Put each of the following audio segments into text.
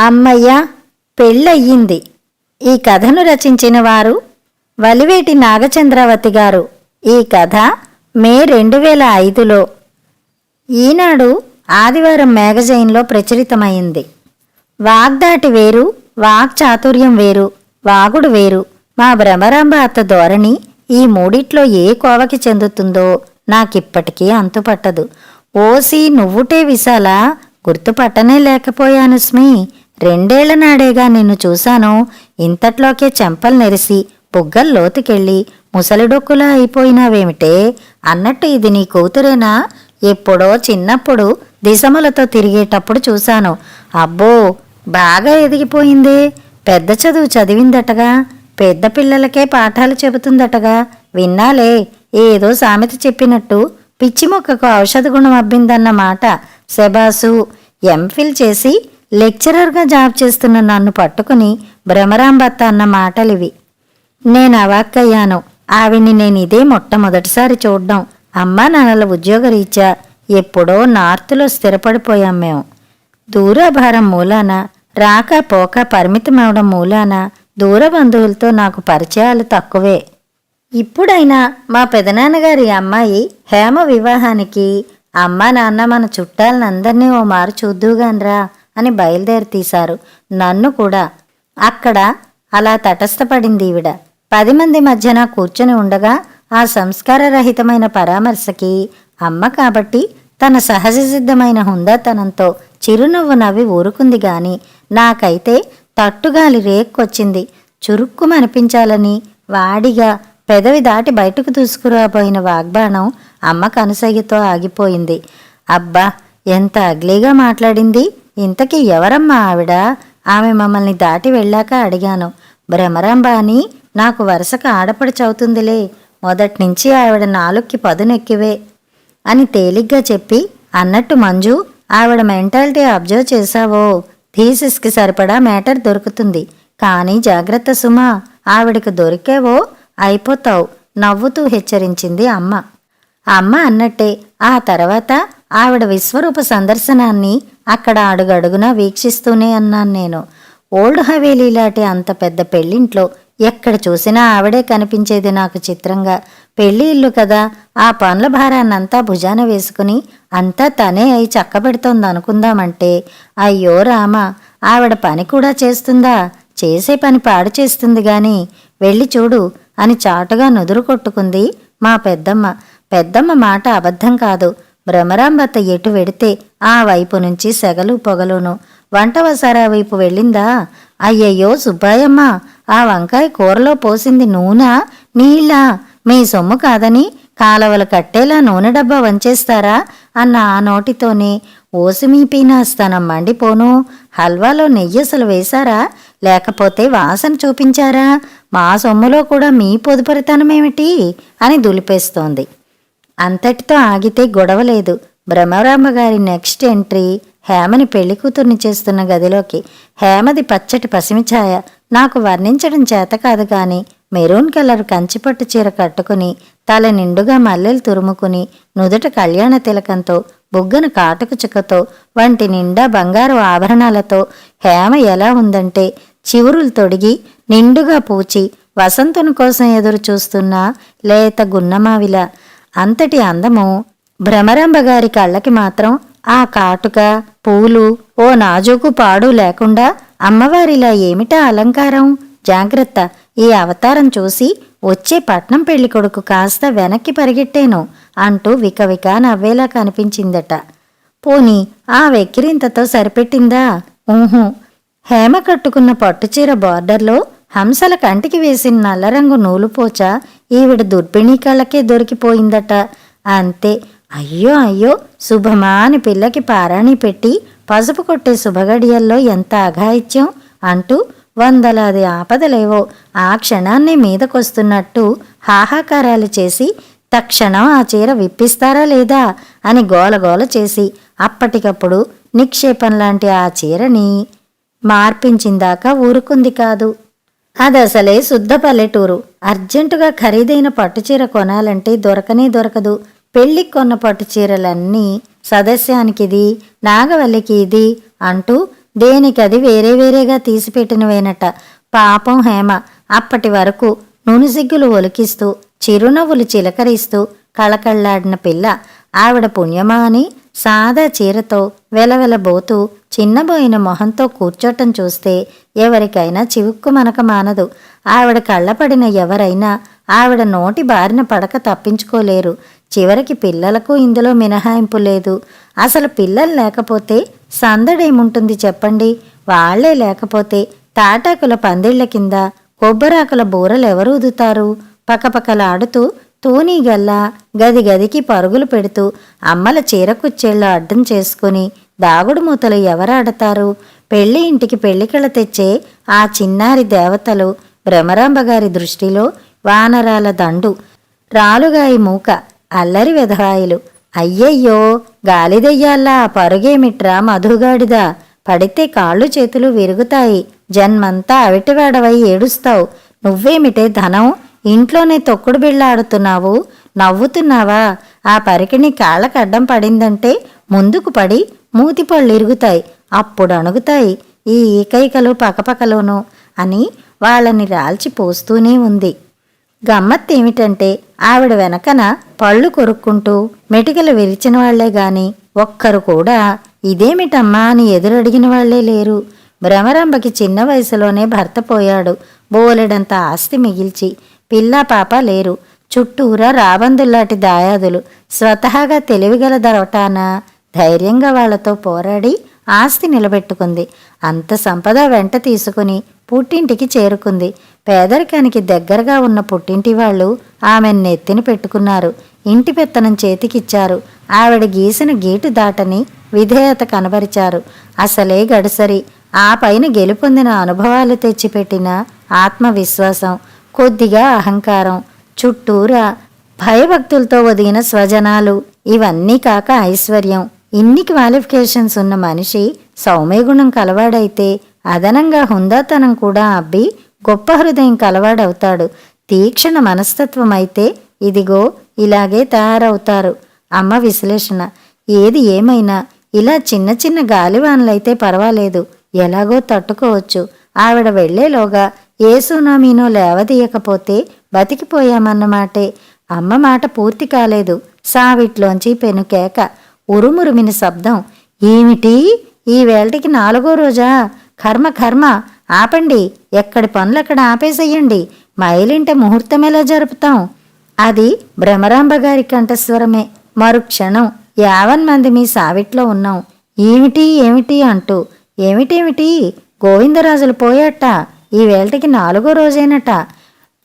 అమ్మయ్య పెళ్ళయ్యింది. ఈ కథను రచించిన వారు వలివేటి నాగచంద్రావతి గారు. ఈ కథ మే రెండు వేల ఐదులో. ఈనాడు ఆదివారం మ్యాగజైన్లో ప్రచురితమైంది. వాగ్దాటి వేరు వాక్చాతుర్యం వేరు వాగుడు వేరు. మా భ్రమరాంబ అత్త ధోరణి ఈ మూడిట్లో ఏ కోవకి చెందుతుందో నాకిప్పటికీ అంతుపట్టదు. ఓసి నువ్వుటే విశాల గుర్తుపట్టనే లేకపోయాను స్మి. రెండేళ్ళ నాడేగా నిన్ను చూశాను. ఇంతట్లోకే చెంపలు నెరిసి బుగ్గల్ లోతుకెళ్ళి ముసలిడొక్కులా అయిపోయినావేమిటే? అన్నట్టు ఇది నీ కూతురేనా? ఎప్పుడో చిన్నప్పుడు దిశములతో తిరిగేటప్పుడు చూశాను. అబ్బో బాగా ఎదిగిపోయిందే. పెద్ద చదువు చదివిందటగా. పెద్ద పిల్లలకే పాఠాలు చెబుతుందటగా. విన్నాలే ఏదో సామెత చెప్పినట్టు పిచ్చి మొక్కకు ఔషధ గుణం అబ్బిందన్న మాట శబాసు. ఎంఫిల్ చేసి లెక్చరర్గా జాబ్ చేస్తున్న నన్ను పట్టుకుని భ్రమరాంబత్త అన్న మాటలివి. నేను అవాక్కయ్యాను. ఆవిని నేను ఇదే మొట్టమొదటిసారి చూడ్డం. అమ్మా నాన్నల ఉద్యోగరీత్యా ఎప్పుడో నార్త్లో స్థిరపడిపోయాం మేము. దూరాభారం మూలాన రాక పోక పరిమితమవడం మూలాన దూర బంధువులతో నాకు పరిచయాలు తక్కువే. ఇప్పుడైనా మా పెదనాన్నగారి అమ్మాయి హేమ వివాహానికి అమ్మ నాన్న మన చుట్టాలనందరినీ ఓ మారు చూద్దుగానరా. అని బయలుదేరి తీశారు. నన్ను కూడా. అక్కడ అలా తటస్థపడింది ఈవిడ. పది మంది మధ్యన కూర్చొని ఉండగా ఆ సంస్కారరహితమైన పరామర్శకి అమ్మ కాబట్టి తన సహజ సిద్ధమైన హుందాతనంతో చిరునవ్వు నవ్వి ఊరుకుంది గాని నాకైతే తట్టుగాలి రేక్కొచ్చింది. చురుక్కుమనిపించాలని వాడిగా పెదవి దాటి బయటకు దూసుకురాబోయిన వాగ్బాణం అమ్మ కనుసయ్యతో ఆగిపోయింది. అబ్బా ఎంత అగ్లీగా మాట్లాడింది? ఇంతకీ ఎవరమ్మా ఆవిడ? ఆమె మమ్మల్ని దాటి వెళ్ళాక అడిగాను. భ్రమరాంబ అని నాకు వరుసకు ఆడపడిచవుతుందిలే మొదట్నుంచి ఆవిడ నాలుక్కి పదునెక్కివే అని తేలిగ్గా చెప్పి అన్నట్టు మంజు ఆవిడ మెంటాలిటీ అబ్జర్వ్ చేశావో? థీసిస్కి సరిపడా మ్యాటర్ దొరుకుతుంది. కానీ జాగ్రత్త సుమా ఆవిడకు దొరికేవో అయిపోతావు నవ్వుతూ హెచ్చరించింది అమ్మ. అమ్మ అన్నట్టే ఆ తర్వాత ఆవిడ విశ్వరూప సందర్శనాన్ని అక్కడ అడుగడుగునా వీక్షిస్తూనే అన్నాను నేను. ఓల్డ్ హవేలీ లాంటి అంత పెద్ద పెళ్ళింట్లో ఎక్కడ చూసినా ఆవిడే కనిపించేది నాకు చిత్రంగా. పెళ్ళి ఇల్లు కదా ఆ పనుల భారాన్నంతా భుజాన వేసుకుని అంతా తనే అయి చక్కబెడుతోంది అనుకుందామంటే అయ్యో రామ ఆవిడ పని కూడా చేస్తుందా? చేసే పని పాడు చేస్తుంది గాని వెళ్ళి చూడు అని చాటుగా నుదురు కొట్టుకుంది మా పెద్దమ్మ. పెద్దమ్మ మాట అబద్ధం కాదు భ్రమరాంబత్త ఎటు వెడితే ఆ వైపు నుంచి సెగలు పొగలును. వంట వసారా వైపు వెళ్ళిందా? అయ్యయ్యో సుబ్బాయమ్మ ఆ వంకాయ కూరలో పోసింది నూనె? నీళ్ళా మీ సొమ్ము కాదని కాలవలు కట్టేలా నూనె డబ్బా వంచేస్తారా? అన్న ఆ నోటితోనే ఓసిమీ పీనాస్తానం మండిపోను. హల్వాలో నెయ్యి అసలు వేశారా? లేకపోతే వాసన చూపించారా? మా సొమ్ములో కూడా మీ పొదుపరితనమేమిటి? అని దులిపేస్తోంది. అంతటితో ఆగితే గొడవలేదు. భ్రమరాంబ గారి నెక్స్ట్ ఎంట్రీ హేమని పెళ్ళి కూతుర్ని చేస్తున్న గదిలోకి. హేమది పచ్చటి పసిమి ఛాయ నాకు వర్ణించడం చేత కాదు కానీ మెరూన్ కలర్ కంచిపట్టు చీర కట్టుకుని తల నిండుగా మల్లెలు తురుముకుని నుదుట కళ్యాణ తిలకంతో బుగ్గన కాటుకుచుకతో వంటి నిండా బంగారు ఆభరణాలతో హేమ ఎలా ఉందంటే చివురులు తొడిగి నిండుగా పూచి వసంతుని కోసం ఎదురు చూస్తున్న లేత గున్నమావిలా. అంతటి అందము భ్రమరాంబ గారి కళ్ళకి మాత్రం ఆ కాటుక పూలు ఓ నాజూకు పాడు లేకుండా అమ్మవారిలా ఏమిటా అలంకారం? జాగ్రత్త. ఈ అవతారం చూసి వచ్చే పట్నం పెళ్ళి కొడుకు కాస్త వెనక్కి పరిగెట్టాను అంటూ వికవిక నవ్వేలా కనిపించిందట. పోని ఆ వెక్కిరింతతో సరిపెట్టిందా? ఊహు. హేమ కట్టుకున్న పట్టుచీర బార్డర్లో హంసల కంటికి వేసిన నల్లరంగు నూలుపోచ ఈవిడ దుర్పిణీ కళ్ళకే దొరికిపోయిందట. అంతే. అయ్యో అయ్యో శుభమా అని పిల్లకి పారాణి పెట్టి పసుపు కొట్టే శుభగడియల్లో ఎంత అఘాయిత్యం అంటూ వందలాది ఆపదలేవో ఆ క్షణాన్ని మీదకొస్తున్నట్టు హాహాకారాలు చేసి తక్షణం ఆ చీర విప్పిస్తారా లేదా అని గోలగోల చేసి అప్పటికప్పుడు నిక్షేపం లాంటి ఆ చీరని మార్పించిందాకా ఊరుకుంది కాదు. అదసలే శుద్ధ పల్లెటూరు. అర్జెంటుగా ఖరీదైన పట్టుచీర కొనాలంటే దొరకనే దొరకదు. పెళ్ళికి కొన్న పట్టుచీరలన్నీ సదస్యానికి ఇది నాగవల్లికి ఇది అంటూ దేనికది వేరే వేరేగా తీసిపెట్టినవేనట. పాపం హేమ. అప్పటి వరకు నునుసిగ్గులు ఒలికిస్తూ చిరునవ్వులు చిలకరిస్తూ కళకళ్ళాడిన పిల్ల ఆవిడ పుణ్యమా అని సాదా చీరతో వెలవెలబోతూ చిన్నబోయిన మొహంతో కూర్చోటం చూస్తే ఎవరికైనా చివుక్కు మనక మానదు. ఆవిడ కళ్ళపడిన ఎవరైనా ఆవిడ నోటి బారిన పడక తప్పించుకోలేరు. చివరికి పిల్లలకు ఇందులో మినహాయింపు లేదు. అసలు పిల్లలు లేకపోతే సందడేముంటుంది చెప్పండి? వాళ్ళే లేకపోతే తాటాకుల పందిళ్ళ కింద కొబ్బరాకుల బూరలు ఎవరు ఊదుతారు? పకపకలాడుతూ తూనీగల్లా గది గదికి పరుగులు పెడుతూ అమ్మల చీరకుచ్చేళ్ళు అడ్డం చేసుకుని దాగుడు మూతలు ఎవరాడతారు? పెళ్ళి ఇంటికి పెళ్ళికళ తెచ్చే ఆ చిన్నారి దేవతలు భ్రమరాంబగారి దృష్టిలో వానరాల దండు రాలుగాయి మూక అల్లరి వెధవాయిలు. అయ్యయ్యో గాలిదెయ్యాల్లా పరుగేమిట్రా మధుగాడిదా? పడితే కాళ్ళు చేతులు విరుగుతాయి. జన్మంతా అవిటివాడవై ఏడుస్తావు. నువ్వేమిటే ధనం? ఇంట్లోనే తొక్కుడు బిళ్ళ ఆడుతున్నావు నవ్వుతున్నావా? ఆ పరికిణి కాళ్ళకు అడ్డం పడిందంటే ముందుకు పడి మూతిపళ్ళు ఇరుగుతాయి. అప్పుడు అణుగుతాయి ఈ ఈకైకలు పకపకలోను అని వాళ్ళని రాల్చి పోస్తూనే ఉంది. గమ్మత్తేమిటంటే ఆవిడ వెనకన పళ్ళు కొరుక్కుంటూ మెటికలు విరిచిన వాళ్ళే గాని ఒక్కరు కూడా ఇదేమిటమ్మా అని ఎదురడిగిన వాళ్ళే లేరు. భ్రమరంబకి చిన్న వయసులోనే భర్త పోయాడు. బోలెడంత ఆస్తి మిగిల్చి పిల్లా పాప లేరు. చుట్టూరా రాబందుల్లాంటి దాయాదులు. స్వతహాగా తెలివిగల దొరటాన ధైర్యంగా వాళ్ళతో పోరాడి ఆస్తి నిలబెట్టుకుంది. అంత సంపద వెంట తీసుకుని పుట్టింటికి చేరుకుంది. పేదరికానికి దగ్గరగా ఉన్న పుట్టింటి వాళ్ళు ఆమెను నెత్తిన పెట్టుకున్నారు. ఇంటి పెత్తనం చేతికిచ్చారు. ఆవిడ గీసిన గీటు దాటని విధేయత కనబరిచారు. అసలే గడసరి. ఆ పైన గెలుపొందిన అనుభవాలు తెచ్చిపెట్టిన ఆత్మవిశ్వాసం. కొద్దిగా అహంకారం చుట్టూరా భయభక్తులతో ఒదిగిన స్వజనాలు. ఇవన్నీ కాక ఐశ్వర్యం. ఇన్ని క్వాలిఫికేషన్స్ ఉన్న మనిషి సౌమ్యగుణం కలవాడైతే అదనంగా హుందాతనం కూడా అబ్బి గొప్ప హృదయం కలవాడవుతాడు. తీక్షణ మనస్తత్వం అయితే ఇదిగో ఇలాగే తయారవుతారు. అమ్మ విశ్లేషణ. ఏది ఏమైనా ఇలా చిన్న చిన్న గాలివానలైతే పర్వాలేదు. ఎలాగో తట్టుకోవచ్చు. ఆవిడ వెళ్ళేలోగా ఏ సునామీనో లేవదీయకపోతే బతికిపోయామన్నమాటే అమ్మ మాట పూర్తి కాలేదు. సావిట్లోంచి పెనుకేక ఉరుమురుమిన శబ్దం ఏమిటి? ఈ వేళటికి నాలుగో రోజా? కర్మ కర్మ ఆపండి. ఎక్కడి పనులక్కడ ఆపేసేయండి. మైలింట ముహూర్తం ఎలా జరుపుతాం? అది భ్రమరాంబ గారి కంఠస్వరమే. మరుక్షణం యావన్ మంది మీ సావిట్లో ఉన్నాం. ఏమిటి ఏమిటి అంటూ ఏమిటేమిటి? గోవిందరాజులు పోయాట ఈ వేళటికి నాలుగో రోజేనట.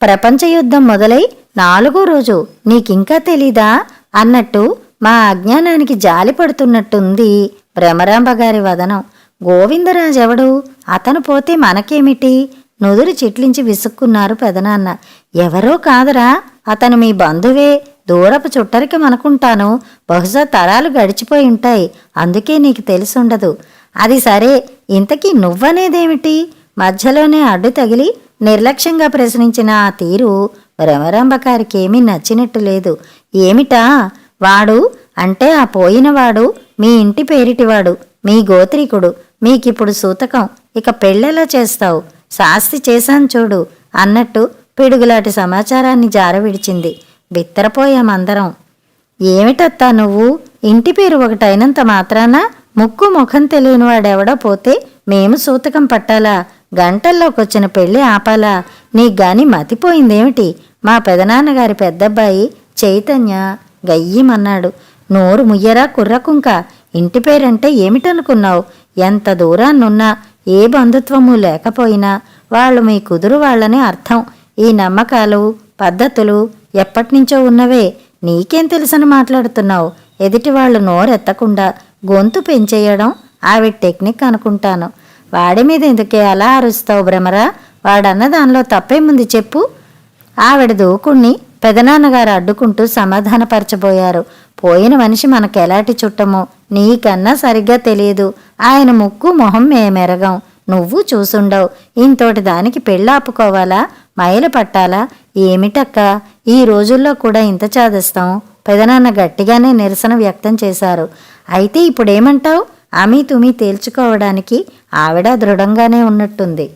ప్రపంచ యుద్ధం మొదలై నాలుగో రోజు. నీకింకా తెలీదా? అన్నట్టు మా అజ్ఞానానికి జాలి పడుతున్నట్టుంది భ్రమరాంబ గారి వదనం. గోవిందరాజెవడు? అతను పోతే మనకేమిటి? నుదురు చిట్లించి విసుక్కున్నారు పెదనాన్న. ఎవరో కాదరా? అతను మీ బంధువే. దూరపు చుట్టరికి మనకుంటాను. బహుశా తరాలు గడిచిపోయి ఉంటాయి. అందుకే నీకు తెలిసుండదు. అది సరే. ఇంతకీ నువ్వనేదేమిటి? మధ్యలోనే అడ్డు తగిలి నిర్లక్ష్యంగా ప్రశ్నించిన ఆ తీరు రమరాంబకారికేమీ నచ్చినట్టు లేదు. ఏమిటా? వాడు అంటే ఆ పోయినవాడు మీ ఇంటి పేరిటివాడు మీ గోత్రికుడు మీకిప్పుడు సూతకం ఇక పెళ్ళెలా చేస్తావు? శాస్తి చేశాను చూడు అన్నట్టు పిడుగులాంటి సమాచారాన్ని జారవిడిచింది. బిత్తరపోయామందరం ఏమిటత్తా నువ్వు? ఇంటి పేరు ఒకటైనంత మాత్రాన ముక్కు ముఖం తెలియని వాడెవడో పోతే మేము సూతకం పట్టాలా? గంటల్లోకొచ్చిన పెళ్ళి ఆపాలా? నీకు గాని మతిపోయిందేమిటి? మా పెదనాన్నగారి పెద్దబ్బాయి చైతన్య గయ్యమన్నాడు. నోరు ముయ్యరా కుర్రకుంక? ఇంటి పేరంటే ఏమిటనుకున్నావు? ఎంత దూరాన్నున్నా? ఏ బంధుత్వము లేకపోయినా? వాళ్ళు మీ కుదురు వాళ్ళని అర్థం. ఈ నమ్మకాలు పద్ధతులు ఎప్పటినుంచో ఉన్నవే. నీకేం తెలుసని మాట్లాడుతున్నావు? ఎదుటి వాళ్ళు నోరెత్తకుండా గొంతు పెంచేయడం ఆవిడ టెక్నిక్ అనుకుంటాను. వాడి మీద ఎందుకే అలా అరుస్తావు భ్రమరా? వాడన్న దానిలో తప్పేముంది చెప్పు. ఆవిడ దూకుణ్ణి పెదనాన్నగారు అడ్డుకుంటూ సమాధానపరచబోయారు. పోయిన మనిషి మనకెలాంటి చుట్టమో? నీకన్నా సరిగ్గా తెలియదు. ఆయన ముక్కు మొహం మేమెరగం. నువ్వు చూసుండవు. ఇంతోటి దానికి పెళ్ళాపుకోవాలా మైలు పట్టాలా? ఏమిటక్క? ఈ రోజుల్లో కూడా ఇంత చాదిస్తాం? పెదనాన్న గట్టిగానే నిరసన వ్యక్తం చేశారు. అయితే ఇప్పుడేమంటావు? అమీ తుమి తేల్చుకోవడానికి ఆవిడ దృఢంగానే ఉన్నట్టుంది.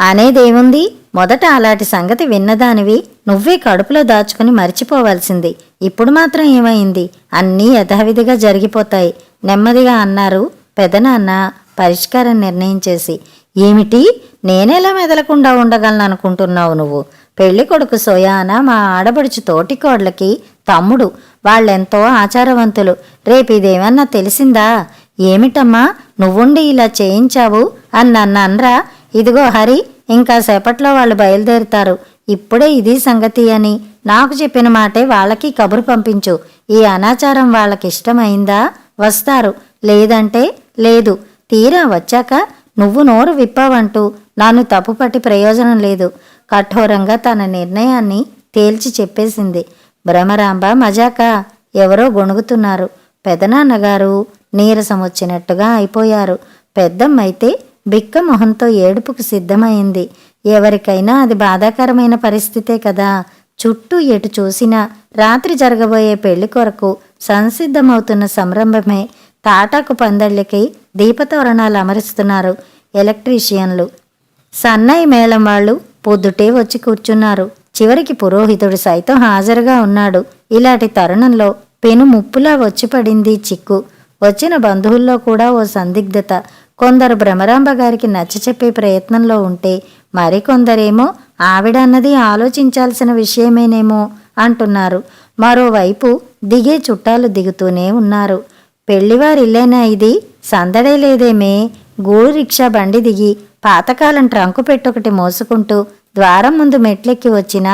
అనేదేముంది మొదట అలాంటి సంగతి విన్నదానివి నువ్వే కడుపులో దాచుకుని మర్చిపోవాల్సింది. ఇప్పుడు మాత్రం ఏమైంది? అన్నీ యథావిధిగా జరిగిపోతాయి. నెమ్మదిగా అన్నారు పెదనాన్న పరిష్కారం నిర్ణయం చేసి ఏమిటి? నేనెలా మెదలకుండా ఉండగలను అనుకుంటున్నావు నువ్వు? పెళ్ళి కొడుకు సోయాన మా ఆడబడుచు తోటికోడ్లకి తమ్ముడు. వాళ్ళెంతో ఆచారవంతులు. రేపు ఇదేమన్నా తెలిసిందా? ఏమిటమ్మా నువ్వుండి ఇలా చేయించావు? అని నన్ను అనరా. ఇదిగో హరి ఇంకా సేపట్లో వాళ్ళు బయలుదేరుతారు. ఇప్పుడే ఇది సంగతి అని. నాకు చెప్పిన మాటే వాళ్ళకి కబురు పంపించు. ఈ అనాచారం వాళ్ళకిష్టమైందా? వస్తారు. లేదంటే లేదు. తీరా వచ్చాక నువ్వు నోరు విప్పావంటూ నన్ను తప్పుపట్టి ప్రయోజనం లేదు. కఠోరంగా తన నిర్ణయాన్ని తేల్చి చెప్పేసింది. భ్రమరాంబ మజాక ఎవరో గొణుగుతున్నారు. పెదనాన్నగారు నీరసం వచ్చినట్టుగా అయిపోయారు. పెద్దమ్మైతే బిక్క మొహంతో ఏడుపుకు సిద్ధమైంది. ఎవరికైనా అది బాధాకరమైన పరిస్థితే కదా? చుట్టూ ఎటు చూసినా రాత్రి జరగబోయే పెళ్ళి కొరకు సంసిద్ధమవుతున్న సంరంభమే. తాటాకు పందళ్ళకి దీపతోరణాలు అమరుస్తున్నారు ఎలక్ట్రీషియన్లు. సన్నాయి మేళం వాళ్ళు పొద్దుటే వచ్చి కూర్చున్నారు. చివరికి పురోహితుడు సైతం హాజరుగా ఉన్నాడు. ఇలాంటి తరుణంలో పెను ముప్పులా వచ్చి పడింది చిక్కు. వచ్చిన బంధువుల్లో కూడా ఓ సందిగ్ధత. కొందరు భ్రమరాంబ గారికి నచ్చచెప్పే ప్రయత్నంలో ఉంటే మరికొందరేమో ఆవిడ అన్నది ఆలోచించాల్సిన విషయమేనేమో అంటున్నారు. మరోవైపు దిగే చుట్టాలు దిగుతూనే ఉన్నారు. పెళ్ళివారిల్లేనా ఇది? సందడే లేదేమే గూడు రిక్షా బండి దిగి పాతకాలం ట్రంకు పెట్టొకటి మోసుకుంటూ ద్వారం ముందు మెట్లెక్కి వచ్చిన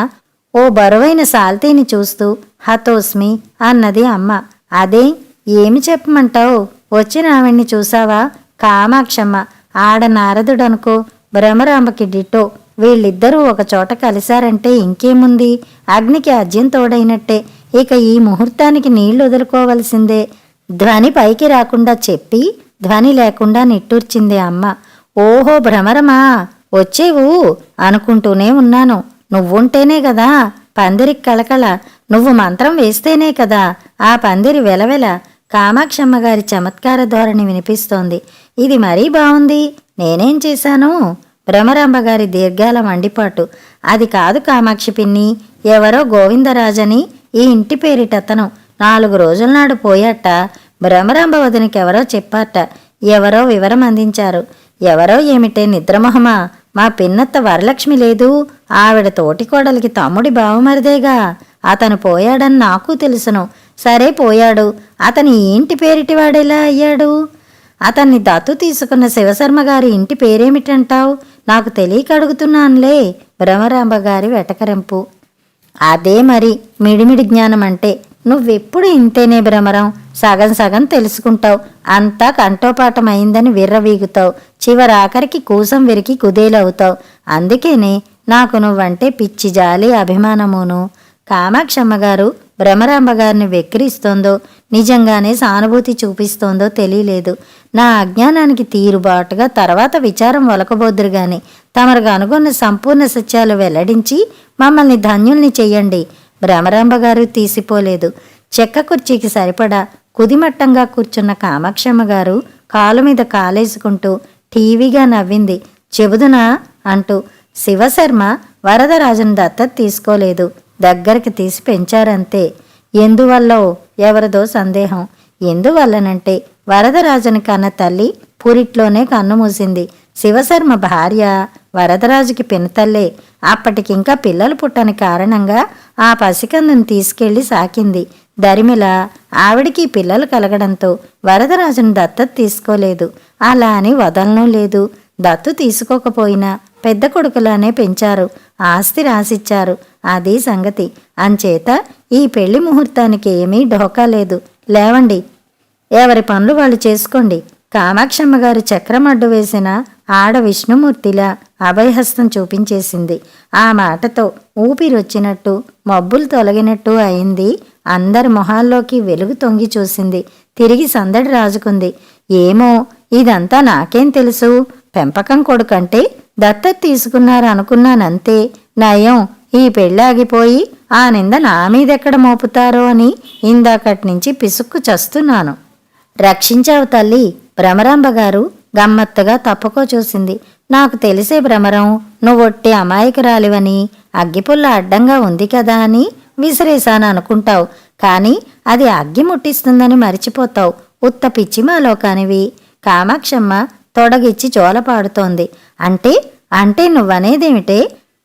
ఓ బరువైన సాల్తీని చూస్తూ హతోస్మి అన్నది అమ్మ. అదే? ఏమి చెప్పమంటావు? వచ్చిన ఆవిడ్ని చూసావా? కామాక్షమ్మ ఆడ నారదుడనుకో భ్రమరాంబకి డిట్టో వీళ్ళిద్దరూ ఒక చోట కలిశారంటే ఇంకేముంది? అగ్నికి అజ్యం తోడైనట్టే. ఇక ఈ ముహూర్తానికి నీళ్ళు వదులుకోవలసిందే ధ్వని పైకి రాకుండా చెప్పి ధ్వని లేకుండా నిట్టూర్చింది అమ్మ. ఓహో భ్రమరమా? వచ్చేవు అనుకుంటూనే ఉన్నాను. నువ్వుంటేనే కదా. పందిరికి కళకళ. నువ్వు మంత్రం వేస్తేనే కదా. ఆ పందిరి వెలవెల. కామాక్షమ్మ గారి చమత్కార ధోరణి వినిపిస్తోంది. ఇది మరీ బాగుంది నేనేం చేశాను? భ్రమరాంబ గారి దీర్ఘాల మండిపాటు. అది కాదు కామాక్షి పిన్ని. ఎవరో గోవిందరాజని ఈ ఇంటి పేరిటతను. నాలుగు రోజుల నాడు పోయాట. భ్రమరాంబ వదినకి ఎవరో చెప్పాట. ఎవరో వివరం అందించారు. ఎవరో ఏమిటే నిద్రమొహమా? మా పిన్నత్త వరలక్ష్మి లేదు. ఆవిడ తోటికోడలికి తమ్ముడి బావమరిదేగా. అతను పోయాడని నాకు తెలుసును. సరే పోయాడు. అతని ఇంటి పేరిటివాడెలా అయ్యాడు? అతన్ని దత్తు తీసుకున్న శివశర్మ గారి ఇంటి పేరేమిటంటావు? నాకు తెలియక అడుగుతున్నానులే భ్రమరాంబ గారి వెటకరింపు. అదే మరి మిడిమిడి జ్ఞానం అంటే నువ్వెప్పుడు ఇంతేనే భ్రమరం సగం సగం తెలుసుకుంటావు. అంతా కంఠోపాఠం అయిందని విర్రవీగుతావు. చివరాఖరికి కూసం విరికి కుదేలవుతావు. అందుకేనే నాకు నువ్వంటే పిచ్చి జాలి అభిమానమును. కామాక్షమ్మ గారు భ్రమరాంబ గారిని వెక్కిరిస్తోందో నిజంగానే సానుభూతి చూపిస్తోందో తెలియలేదు. నా అజ్ఞానానికి తీరుబాటుగా తర్వాత విచారం ఒలకబోద్దురు గాని తమరు కనుగొన్న సంపూర్ణ సత్యాలు వెల్లడించి మమ్మల్ని ధన్యుల్ని చెయ్యండి. భ్రమరాంబ గారు తీసిపోలేదు. చెక్క కుర్చీకి సరిపడా కుదిమట్టంగా కూర్చున్న కామాక్షమ్మ గారు కాలు మీద కాలేసుకుంటూ టీవీగా నవ్వింది. చెబుదునా? అంటూ శివశర్మ వరదరాజును దత్తత తీసుకోలేదు. దగ్గరికి తీసి పెంచారంతే. ఎందువల్లో? ఎవరిదో సందేహం. ఎందువల్లనంటే వరదరాజుని కన్న తల్లి పురిట్లోనే కన్ను మూసింది. శివశర్మ భార్య వరదరాజుకి పినతల్లే అప్పటికింకా పిల్లలు పుట్టని కారణంగా ఆ పసికందును తీసుకెళ్ళి సాకింది. దరిమిల ఆవిడికి పిల్లలు కలగడంతో వరదరాజును దత్తత తీసుకోలేదు. అలా అని వదలనూ లేదు. దత్తు తీసుకోకపోయినా పెద్ద కొడుకులానే పెంచారు. ఆస్తి రాసిచ్చారు. అది సంగతి. అంచేత ఈ పెళ్ళి ముహూర్తానికి ఏమీ ఢోకా లేదు. లేవండి. ఎవరి పనులు వాళ్ళు చేసుకోండి. కామాక్షమ్మ గారు చక్రం అడ్డు వేసిన ఆడ విష్ణుమూర్తిలా అభయహస్తం చూపించేసింది. ఆ మాటతో ఊపిరొచ్చినట్టు మబ్బులు తొలగినట్టు అయింది. అందరి మొహాల్లోకి వెలుగు తొంగి చూసింది. తిరిగి సందడి రాజుకుంది. ఏమో ఇదంతా నాకేం తెలుసు? పెంపకం కొడుకంటే దత్తత తీసుకున్నారు అనుకున్నానంతే. నయం ఈ పెళ్ళాగిపోయి ఆ నింద నా మీదెక్కడ మోపుతారో అని ఇందాకటి నుంచి పిసుక్కు చస్తున్నాను. రక్షించావు తల్లి భ్రమరాంబ గారు గమ్మత్తుగా తప్పుకో చూసింది. నాకు తెలిసే భ్రమరం నువ్వొట్టి అమాయకురాలివని అగ్గిపుల్ల అడ్డంగా ఉంది కదా అని విసిరేశాను అనుకుంటావు. కానీ అది అగ్గి ముట్టిస్తుందని మరిచిపోతావు. ఉత్త పిచ్చిమాలో కానివి కామాక్షమ్మ తొడగిచ్చి జోలపాడుతోంది. అంటే అంటే నువ్వనేదేమిటే?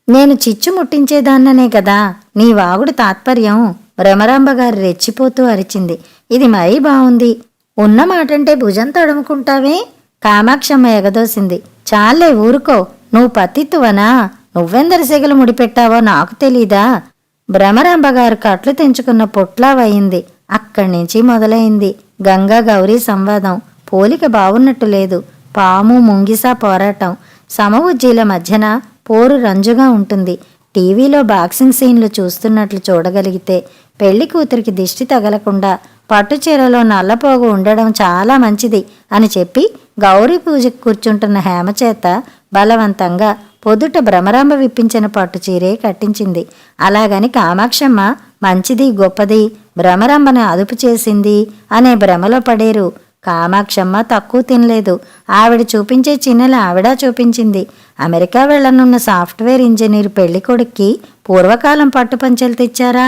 నేను చిచ్చు ముట్టించేదాన్ననే కదా నీ వాగుడు తాత్పర్యం. భ్రమరాంబ గారు రెచ్చిపోతూ అరిచింది. ఇది మరీ బావుంది. ఉన్న మాటంటే భుజం తడుముకుంటావే? కామాక్షమ్మ ఎగదోసింది. చాలే ఊరుకో. నువ్వు పతిత్తువనా నువ్వెందరి సెగలు ముడిపెట్టావో నాకు తెలీదా? భ్రమరాంబగారు కట్లు తెంచుకున్న పొట్లావయింది. అక్కడి నుంచి మొదలైంది. గంగా గౌరీ సంవాదం. పోలిక బావున్నట్టు లేదు. పాము ముంగిసా పోరాటం. సమవుజ్జీల మధ్యన పోరు రంజుగా ఉంటుంది. టీవీలో బాక్సింగ్ సీన్లు చూస్తున్నట్లు చూడగలిగితే పెళ్ళి కూతురికి దిష్టి తగలకుండా పట్టుచీరలో నల్లపోగు ఉండడం చాలా మంచిది అని చెప్పి గౌరీ పూజకు కూర్చుంటున్న హేమచేత బలవంతంగా పొదుట భ్రమరాంబ విప్పించిన పట్టు చీరే కట్టించింది. అలాగని కామాక్షమ్మ మంచిది గొప్పది భ్రమరాంబను అదుపు చేసింది అనే భ్రమలో పడేరు. కామాక్షమ్మ తక్కువ తినలేదు. ఆవిడ చూపించే చిన్నెలు ఆవిడ చూపించింది. అమెరికా వెళ్ళనున్న సాఫ్ట్వేర్ ఇంజనీర్ పెళ్ళి కొడుక్కి పూర్వకాలం పట్టుపంచెలు తెచ్చారా?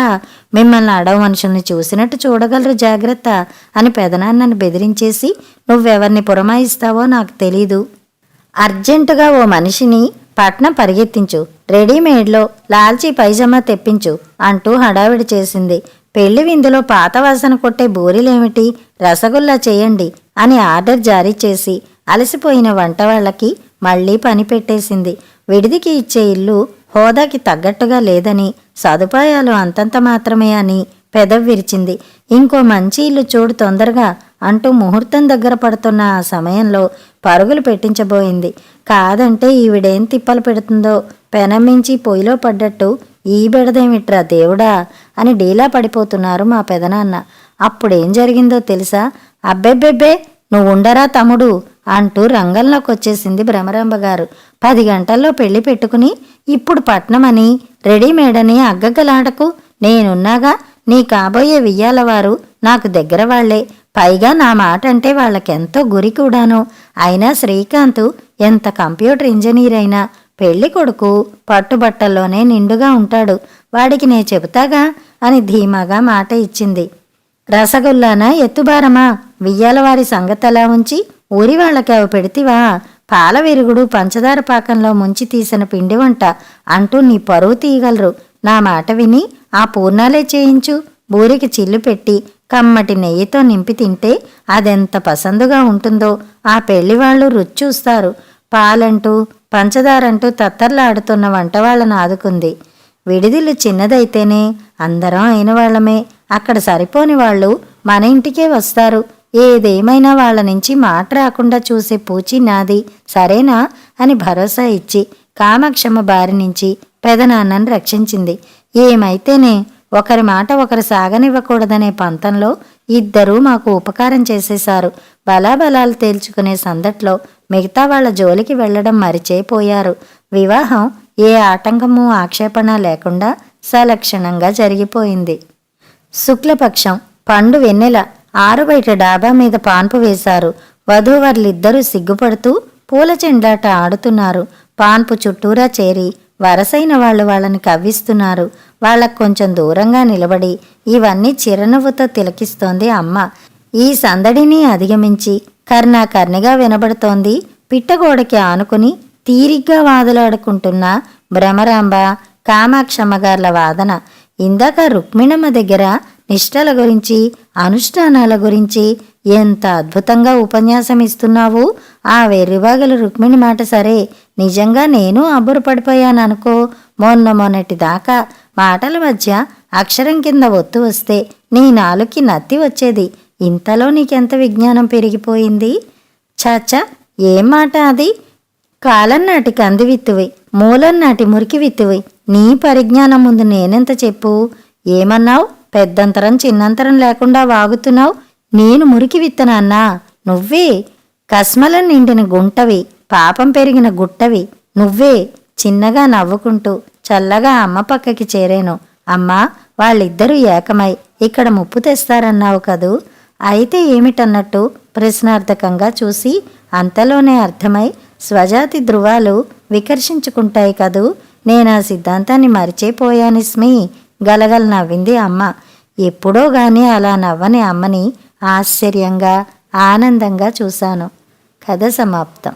మిమ్మల్ని అడవ మనుషుల్ని చూసినట్టు చూడగలరు జాగ్రత్త అని పెదనాన్నని బెదిరించేసి నువ్వెవరిని పురమాయిస్తావో నాకు తెలీదు. అర్జెంటుగా ఓ మనిషిని పట్నం పరిగెత్తించు. రెడీమేడ్లో లాల్చీ పైజమా తెప్పించు అంటూ హడావిడి చేసింది. పెళ్ళి విందులో పాత వాసన కొట్టే బూరెలేమిటి? రసగుల్లా చేయండి అని ఆర్డర్ జారీ చేసి అలసిపోయిన వంట వాళ్ళకి మళ్ళీ పని పెట్టేసింది. విడిదికి ఇచ్చే ఇల్లు హోదాకి తగ్గట్టుగా లేదని సదుపాయాలు అంతంత మాత్రమే అని పెదవి విరిచింది. ఇంకో మంచి ఇల్లు చూడు తొందరగా అంటూ ముహూర్తం దగ్గర పడుతున్న ఆ సమయంలో పరుగులు పెట్టించబోయింది. కాదంటే ఈవిడేం తిప్పలు పెడుతుందో పెనమించి పొయ్యిలో పడ్డట్టు ఈ బెడదేమిట్రా దేవుడా అని డీలా పడిపోతున్నారు మా పెదనాన్న. అప్పుడేం జరిగిందో తెలుసా? అబ్బెబ్బెబ్బే నువ్వు ఉండరా తమ్ముడు అంటూ రంగంలోకి వచ్చేసింది భ్రమరాంబ గారు పది గంటల్లో పెళ్ళి పెట్టుకుని ఇప్పుడు పట్నమని రెడీమేడని అగ్గగలాడకు నేనున్నాగా నీ కాబోయే వియ్యాలవారు నాకు దగ్గర వాళ్ళే. పైగా నా మాట అంటే వాళ్ళకెంతో గురి కూడాను. అయినా శ్రీకాంత్ ఎంత కంప్యూటర్ ఇంజనీర్ అయినా పెళ్ళి కొడుకు పట్టుబట్టల్లోనే నిండుగా ఉంటాడు. వాడికి నే చెబుతాగా అని ధీమాగా మాట ఇచ్చింది. రసగుల్లానా ఎత్తుబారమా? వియ్యాలవారి సంగతలా ఉంచి ఊరి వాళ్ళకి అవి పెడితివా? పాల విరుగుడు పంచదార పాకంలో ముంచి తీసిన పిండి వంట అంటూ నీ పరువు తీయగలరు. నా మాట విని ఆ పూర్ణాలే చేయించు. బూరికి చిల్లు పెట్టి కమ్మటి నెయ్యితో నింపి తింటే అదెంత పసందుగా ఉంటుందో. ఆ పెళ్ళివాళ్ళు రుచి చూస్తారు. పాలంటూ పంచదారంటూ తత్తర్లాడుతున్న వంటవాళ్ళను ఆదుకుంది విడిదిలు చిన్నదైతేనే అందరం అయిన వాళ్ళమే అక్కడ సరిపోని వాళ్ళు మన ఇంటికే వస్తారు. ఏదేమైనా వాళ్ళ నుంచి మాట రాకుండా చూసే పూచి నాది. సరేనా? అని భరోసా ఇచ్చి కామాక్షమ్మ బారి నుంచి పెదనాన్నని రక్షించింది. ఏమైతేనే ఒకరి మాట ఒకరు సాగనివ్వకూడదనే పంతంలో ఇద్దరూ మాకు ఉపకారం చేసేశారు. బలాబలాలు తేల్చుకునే సందట్లో మిగతా వాళ్ళ జోలికి వెళ్ళడం మరిచేపోయారు వివాహం ఏ ఆటంకము ఆక్షేపణ లేకుండా సలక్షణంగా జరిగిపోయింది. శుక్లపక్షం పండు వెన్నెల ఆరు బయట డాబా మీద పాన్పు వేశారు. వధూవరులిద్దరూ సిగ్గుపడుతూ పూల చెండాట ఆడుతున్నారు. పాన్పు చుట్టూరా చేరి వరసైన వాళ్ళు వాళ్ళని కవ్విస్తున్నారు. వాళ్ళకు కొంచెం దూరంగా నిలబడి ఇవన్నీ చిరునవ్వుతో తిలకిస్తోంది అమ్మ. ఈ సందడిని అధిగమించి కర్ణాకర్ణిగా వినబడుతోంది. పిట్టగోడకి ఆనుకుని తీరిగ్గా వాదులాడుకుంటున్న భ్రమరాంబ కామాక్షమ్మగార్ల వాదన ఇందాక రుక్మిణమ్మ దగ్గర నిష్టల గురించి అనుష్ఠానాల గురించి ఎంత అద్భుతంగా ఉపన్యాసం ఇస్తున్నావు. ఆ వెర్రివాగల రుక్మిణి మాట సరే. నిజంగా నేను అబ్బురపడిపోయాను అనుకో మొన్న మొన్నటి దాకా మాటల మధ్య అక్షరం కింద ఒత్తు వస్తే నీ నాలుకి నత్తి వచ్చేది. ఇంతలో నీకెంత విజ్ఞానం పెరిగిపోయింది? చాచా ఏం మాట అది? కాలం నాటి కంది విత్తువి మూలం నాటి మురికి విత్తువి నీ పరిజ్ఞానం ముందు నేనెంత చెప్పు? ఏమన్నావు? పెద్దంతరం చిన్నంతరం లేకుండా వాగుతున్నావు? నేను మురికి విత్తనాన్నా నువ్వే. కస్మలం నిండిన గుంటవి పాపం పెరిగిన గుట్టవి నువ్వే. చిన్నగా నవ్వుకుంటూ చల్లగా అమ్మ పక్కకి చేరాను. అమ్మా వాళ్ళిద్దరూ ఏకమై ఇక్కడ ముప్పు తెస్తారన్నావు కదూ? అయితే ఏమిటన్నట్టు ప్రశ్నార్థకంగా చూసి అంతలోనే అర్థమై స్వజాతి ధృవాలు వికర్షించుకుంటాయి కదూ? నేను ఆ సిద్ధాంతాన్ని మరిచేపోయాను స్మి? గలగల నవ్వింది అమ్మ. ఎప్పుడో గాని అలా నవ్వని అమ్మని ఆశ్చర్యంగా ఆనందంగా చూశాను. కథ సమాప్తం.